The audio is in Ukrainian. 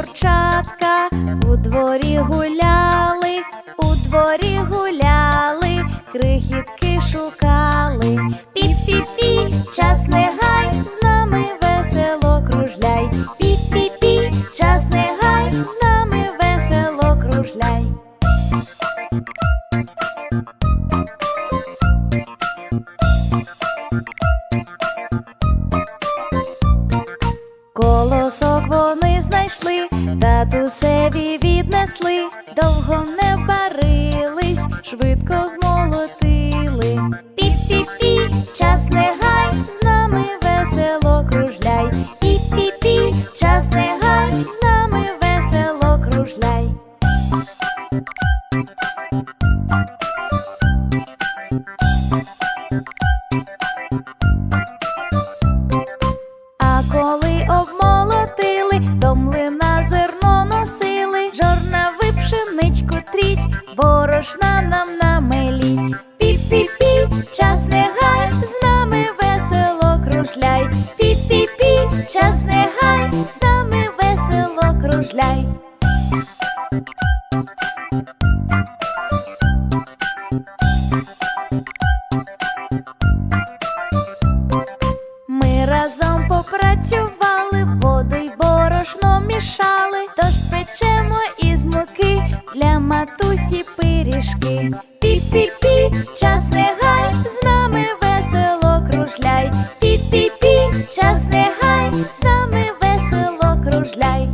курчатка, у дворі гуляли, у дворі гуляли, крихітки шукали. Пі-пі-пі, час не гай, з нами весело кружляй. Пі-пі-пі, час не гай, з нами весело кружляй. Знайшли, татусеві віднесли, довго не барились, швидко змолотили. Ми разом попрацювали, воду й борошно мішали, тож спечемо із муки для матусі пиріжки. Пі-пі-пі, час не гай, з нами весело кружляй. Пі-пі-пі, час не гай, з нами весело кружляй.